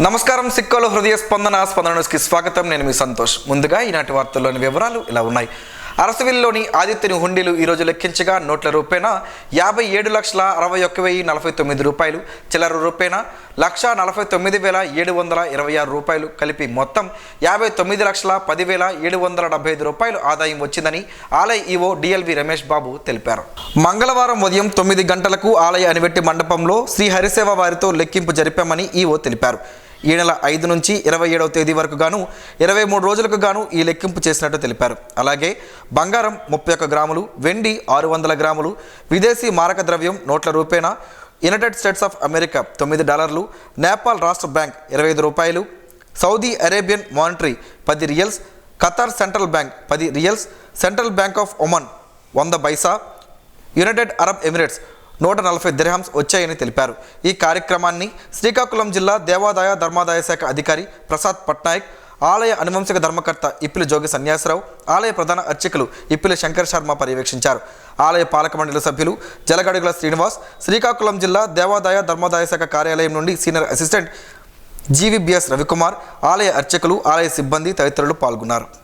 నమస్కారం సిక్కోలో హృదయ స్పందన స్పందన న్యూస్కి స్వాగతం. నేను మీ సంతోష్. ముందుగా ఈనాటి వార్తల్లోని వివరాలు ఇలా ఉన్నాయి. అరసవిల్లిలోని ఆదిత్యని హుండీలు ఈరోజు లెక్కించగా నోట్ల రూపేణ యాభై ఏడు లక్షల అరవై ఒక్క వెయ్యి నలభై తొమ్మిది రూపాయలు. చిల్లర రూపేణ లక్ష నలభై తొమ్మిది వేల ఏడు వందల ఇరవై ఆరు రూపాయలు. కలిపి మొత్తం యాభై తొమ్మిది లక్షల పదివేల ఏడు వందల డెబ్బై ఐదు రూపాయలు ఆదాయం వచ్చిందని ఆలయ ఈవో డిఎల్వి రమేష్ బాబు తెలిపారు. మంగళవారం ఉదయం తొమ్మిది గంటలకు ఆలయ అనివెట్టి మండపంలో శ్రీ హరిసేవ వారితో లెక్కింపు జరిపామని ఈవో తెలిపారు. ఈ నెల ఐదు నుంచి ఇరవై ఏడవ తేదీ వరకు గాను ఇరవై మూడు రోజులకు గాను ఈ లెక్కింపు చేసినట్టు తెలిపారు. అలాగే బంగారం ముప్పై ఒక్క గ్రాములు వెండి ఆరు వందల గ్రాములు విదేశీ మారక ద్రవ్యం నోట్ల రూపేణా యునైటెడ్ స్టేట్స్ ఆఫ్ అమెరికా తొమ్మిది డాలర్లు నేపాల్ రాష్ట్ర బ్యాంక్ ఇరవై ఐదు రూపాయలు సౌదీ అరేబియన్ మానిటరీ పది రియల్స్ ఖతార్ సెంట్రల్ బ్యాంక్ పది riyals central bank of Oman వంద బైసా యునైటెడ్ అరబ్ ఎమిరేట్స్ నూట నలభై దిర్హమ్స్ వచ్చాయని తెలిపారు. ఈ కార్యక్రమాన్ని శ్రీకాకుళం జిల్లా దేవాదాయ ధర్మాదాయ శాఖ అధికారి ప్రసాద్ పట్నాయక్ ఆలయ అనువంశిక ధర్మకర్త ఇప్పిలి జోగి సన్యాసరావు ఆలయ ప్రధాన అర్చకులు ఇప్పిలి శంకర్ శర్మ పర్యవేక్షించారు. ఆలయ పాలక మండలి సభ్యులు జలగడుగుల శ్రీనివాస్ శ్రీకాకుళం జిల్లా దేవాదాయ ధర్మాదాయ శాఖ కార్యాలయం నుండి సీనియర్ అసిస్టెంట్ జీవీబీఎస్ రవికుమార్ ఆలయ అర్చకులు ఆలయ సిబ్బంది తదితరులు పాల్గొన్నారు.